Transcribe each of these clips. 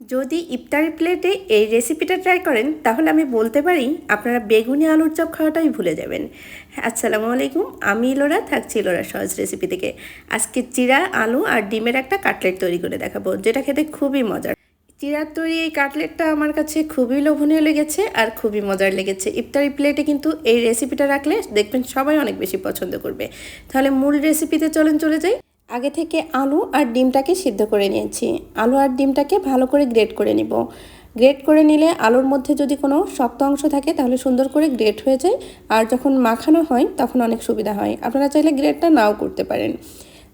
যদি ইফতারি প্লেটে এই রেসিপিটা ট্রাই করেন, তাহলে আমি বলতে পারি আপনারা বেগুনি আলুর চপ খাওয়াটাই ভুলে যাবেন। আসসালামু আলাইকুম। আমি লোরা থাকছি লোরা সহজ রেসিপি থেকে। আজকে চিরা, আলু আর ডিমের একটা কাটলেট তৈরি করে দেখাবো, যেটা খেতে খুবই মজার। চিরার তৈরি এই কাটলেটটা আমার কাছে খুবই লোভনীয় লেগেছে আর খুবই মজার লেগেছে। ইফতারি প্লেটে কিন্তু এই রেসিপিটা রাখলে দেখবেন সবাই অনেক বেশি পছন্দ করবে। তাহলে মূল রেসিপিতে চলেন, চলে যাই। আগে থেকে আলু আর ডিমটাকে সিদ্ধ করে নিয়েছি। আলু আর ডিমটাকে ভালো করে গ্রেট করে নিব। গ্রেট করে নিলে আলুর মধ্যে যদি কোনো শক্ত অংশ থাকে তাহলে সুন্দর করে গ্রেট হয়ে যায় আর যখন মাখানো হয় তখন অনেক সুবিধা হয়। আপনারা চাইলে গ্রেটটা নাও করতে পারেন।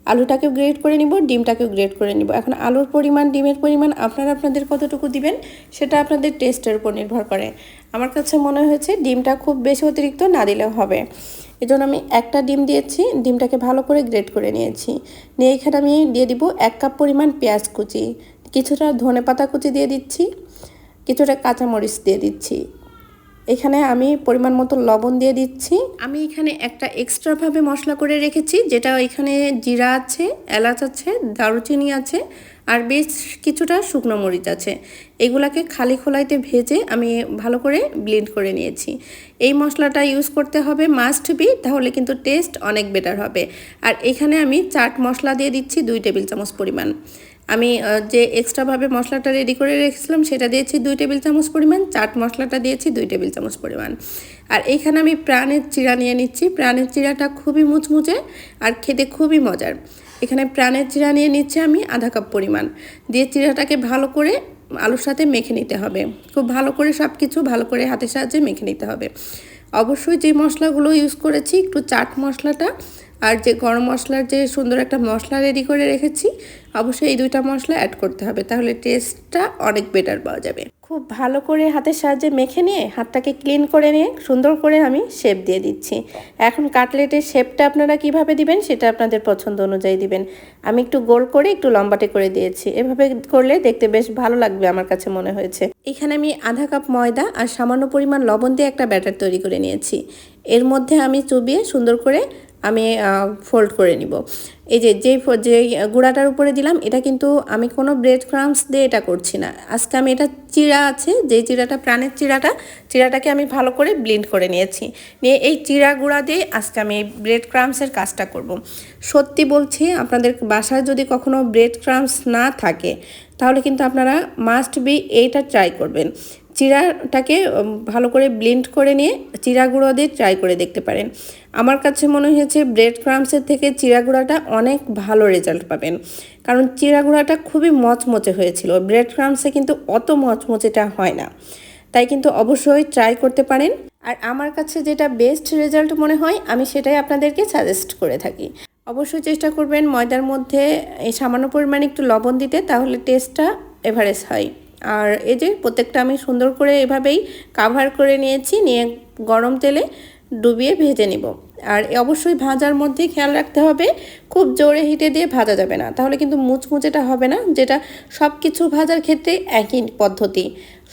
আলুটাকেও গ্রেট করে নিব, ডিমটাকেও গ্রেট করে নিব। এখন আলুর পরিমাণ, ডিমের পরিমাণ আপনারা আপনাদের কতটুকু দিবেন সেটা আপনাদের টেস্টের উপর নির্ভর করে। আমার কাছে মনে হয়েছে ডিমটা খুব বেশি অতিরিক্ত না দিলেও হবে। এজন্য আমি একটা ডিম দিয়েছি, ডিমটাকে ভালো করে গ্রেট করে নিয়েছি। নিয়ে এখানে আমি দিয়ে দিব এক কাপ পরিমাণ পেঁয়াজ কুচি, কিছুটা ধনে পাতা কুচি দিয়ে দিচ্ছি, কিছুটা কাঁচামরিচ দিয়ে দিচ্ছি। এখানে আমি পরিমাণ মতো লবণ দিয়ে দিচ্ছি। আমি এখানে একটা এক্সট্রাভাবে মশলা করে রেখেছি, যেটা এখানে জিরা আছে, এলাচ আছে, দারুচিনি আছে, আর বেশ কিছুটা শুকনো মরিচ আছে। এগুলাকে খালি খোলাইতে ভেজে আমি ভালো করে ব্লেন্ড করে নিয়েছি। এই মশলাটা ইউজ করতে হবে মাস্ট বি তাহলে কিন্তু টেস্ট অনেক বেটার হবে। আর এখানে আমি চাট মশলা দিয়ে দিচ্ছি দুই টেবিল চামচ পরিমাণ। আমি যে এক্সট্রাভাবে মশলাটা রেডি করে রেখেছিলাম, সেটা দিয়েছি দুই টেবিল চামচ পরিমাণ, চাট মশলাটা দিয়েছি দুই টেবিল চামচ পরিমাণ। আর এইখানে আমি প্রাণের চিরা নিয়ে নিচ্ছি। প্রাণের চিরাটা খুবই মুচমুচে আর খেতে খুবই মজার। এখানে প্রাণের চিরা নিয়ে নিচ্ছে আমি আধা কাপ পরিমাণ। দিয়ে চিরাটাকে ভালো করে আলুর সাথে মেখে নিতে হবে। খুব ভালো করে সব কিছু ভালো করে হাতের সাহায্যে মেখে নিতে হবে। অবশ্যই যে মশলাগুলো ইউজ করেছি, একটু চাট মশলাটা আর যে গরম মশলার যে সুন্দর একটা মশলা রেডি করে রেখেছি, অবশ্যই এই দুইটা মশলা অ্যাড করতে হবে, তাহলে টেস্টটা অনেক বেটার পাওয়া যাবে। খুব ভালো করে হাতের সাহায্যে মেখে নিয়ে হাতটাকে ক্লিন করে নিয়ে সুন্দর করে আমি শেপ দিয়ে দিচ্ছি। এখন কাটলেটের শেপটা আপনারা কীভাবে দিবেন সেটা আপনাদের পছন্দ অনুযায়ী দিবেন। আমি একটু গোল করে একটু লম্বাটে করে দিয়েছি। এভাবে করলে দেখতে বেশ ভালো লাগবে আমার কাছে মনে হয়েছে। এখানে আমি আধা কাপ ময়দা আর সামান্য পরিমাণ লবণ দিয়ে একটা ব্যাটার তৈরি করে নিয়েছি। এর মধ্যে আমি চুবিয়ে সুন্দর করে আমি ফোল্ড করে নিব। এই যে, যেই যে গুঁড়াটার উপরে দিলাম, এটা কিন্তু আমি কোনো ব্রেড ক্রামস দিয়ে এটা করছি না। আজকে আমি এটা চিরা আছে, যেই চিরাটা প্রাণের চিরাটা চিরাটাকে আমি ভালো করে ব্লিন্ড করে নিয়েছি। নিয়ে এই চিরা গুঁড়া দিয়ে আজকে আমি ব্রেড ক্রামসের কাজটা করব। সত্যি বলছি, আপনাদের বাসায় যদি কখনো ব্রেড ক্রামস না থাকে, তাহলে কিন্তু আপনারা মাস্ট বি এইটা ট্রাই করবেন। চিরাটাকে ভালো করে ব্লেন্ড করে নিয়ে চিরা গুঁড়ো দিয়ে ট্রাই করে দেখতে পারেন। আমার কাছে মনে হয়েছে ব্রেড ক্রামসের থেকে চিরা গুঁড়াটা অনেক ভালো রেজাল্ট পাবেন। কারণ চিরা গুঁড়াটা খুবই মচমচে হয়েছিল। ব্রেড ক্রামসে কিন্তু অত মচমচেটা হয় না। তাই কিন্তু অবশ্যই ট্রাই করতে পারেন। আর আমার কাছে যেটা বেস্ট রেজাল্ট মনে হয়, আমি সেটাই আপনাদেরকে সাজেস্ট করে থাকি। অবশ্যই চেষ্টা করবেন ময়দার মধ্যে এই সামান্য পরিমাণে একটু লবণ দিতে, তাহলে টেস্টটা এভারেজ হয়। আর এই যে প্রত্যেকটা আমি সুন্দর করে এভাবেই কাভার করে নিয়েছি, নিয়ে গরম তেলে ডুবিয়ে ভেজে নিব। আর অবশ্যই ভাজার মধ্যে খেয়াল রাখতে হবে, খুব জোরে হিটে দিয়ে ভাজা যাবে না। তাহলে কিন্তু মুচমুচেটা হবে না, যেটা সব কিছু ভাজার ক্ষেত্রে একই পদ্ধতি।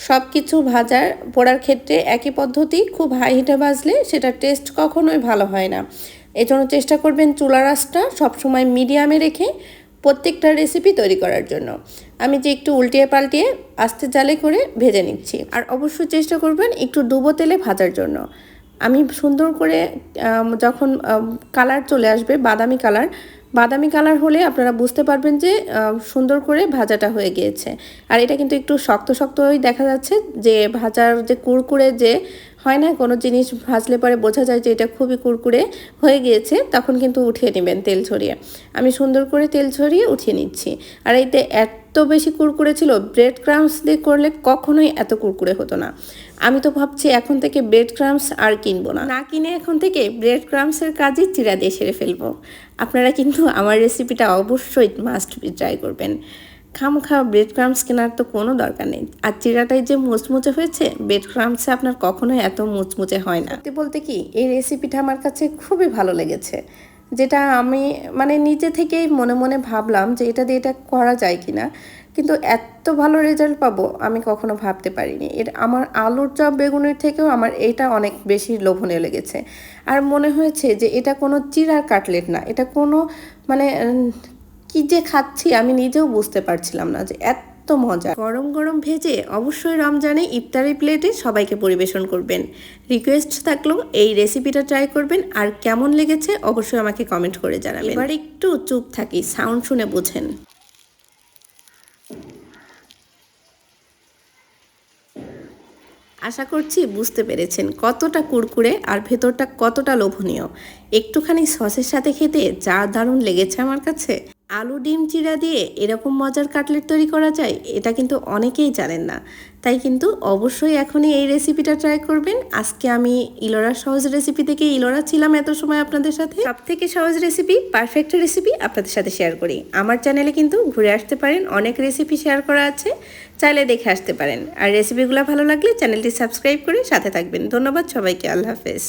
সব কিছু ভাজার, পোড়ার ক্ষেত্রে একই পদ্ধতি, খুব হাই হিটে ভাজলে সেটা টেস্ট কখনোই ভালো হয় না। এজন্য চেষ্টা করবেন চুলা রাসটা সবসময় মিডিয়ামে রেখে প্রত্যেকটা রেসিপি তৈরি করার জন্য। আমি যে একটু উল্টিয়ে পাল্টিয়ে আস্তে জালে করে ভেজে নিচ্ছি। আর অবশ্যই চেষ্টা করবেন একটু ডুবো তেলে ভাজার জন্য। আমি সুন্দর করে যখন কালার চলে আসবে, বাদামি কালার বাদামি কালার হলে আপনারা বুঝতে পারবেন যে সুন্দর করে ভাজাটা হয়ে গিয়েছে। আর এটা কিন্তু একটু শক্ত শক্তই দেখা যাচ্ছে যে, ভাজার যে কুড়কুড়ে যে, হয় না, কোনো জিনিস ভাজলে পরে বোঝা যায় যে, এটা খুবই কুরকুরে হয়ে গিয়েছে, তখন কিন্তু উঠিয়ে নেবেন তেল ছড়িয়ে আমি সুন্দর করে তেল ছড়িয়ে উঠিয়ে নিচ্ছি। আর এইতে এত বেশি কুরকুরে ছিল ব্রেড ক্রামস দিয়ে করলে কখনোই এত কুরকুরে হতো না। আমি তো ভাবছি এখন থেকে ব্রেড ক্রামস আর কিনবো না। না কিনে এখন থেকে ব্রেড ক্রামসের কাজই চিরা দিয়ে সেরে ফেলব। আপনারা কিন্তু আমার রেসিপিটা অবশ্যই মাস্ট ট্রাই করবেন। খামখা ব্রেড ক্রামস কেনার তো কোনো দরকার নেই। আর চিরাটাই যে মুচমুচে হয়েছে ব্রেড ক্রামসে আপনার কখনোই এত মুচমুচে হয় না। সত্যি বলতে কি, এই রেসিপিটা আমার কাছে খুবই ভালো লেগেছে। যেটা আমি মানে নিজে থেকেই মনে মনে ভাবলাম যে এটা দিয়ে এটা করা যায় কি না কিন্তু এত ভালো রেজাল্ট পাবো আমি কখনো ভাবতে পারিনি। এর আমার আলুর চপ বেগুনের থেকেও আমার এটা অনেক বেশি লোভনীয় লেগেছে। আর মনে হয়েছে যে এটা কোনো চিরার কাটলেট না, এটা কোনো মানে কি যে খাচ্ছি আমি নিজেও বুঝতে পারছিলাম না যে এত মজা। গরম গরম ভেজে অবশ্যই রমজানে ইফতারি প্লেটে সবাইকে পরিবেশন করবেন। রিকোয়েস্ট থাকল এই রেসিপিটা ট্রাই করবেন আর কেমন লেগেছে অবশ্যই আমাকে কমেন্ট করে জানাবেন। এবার একটু চুপ থাকি সাউন্ড শুনে বুঝেন। আশা করছি বুঝতে পেরেছেন কতটা কুরকুরে আর ভেতরটা কতটা লোভনীয়। একটুখানি সসের সাথে খেতে যা দারুণ লেগেছে আমার কাছে। আলু, ডিম, চিরা দিয়ে এরকম মজার কাটলেট তৈরি করা যায়, এটা কিন্তু অনেকেই জানেন না। তাই কিন্তু অবশ্যই এখনই এই রেসিপিটা ট্রাই করবেন। আজকে আমি ইলোরা সহজ রেসিপি থেকে ইলোরা ছিলাম এত সময় আপনাদের সাথে। সব থেকে সহজ রেসিপি পারফেক্ট রেসিপি আপনাদের সাথে শেয়ার করি। আমার চ্যানেলে কিন্তু ঘুরে আসতে পারেন, অনেক রেসিপি শেয়ার করা আছে। চাইলে দেখে আসতে পারেন। আর রেসিপিগুলো ভালো লাগলে চ্যানেলটি সাবস্ক্রাইব করে সাথে থাকবেন। ধন্যবাদ সবাইকে, আল্লাহ হাফেজ।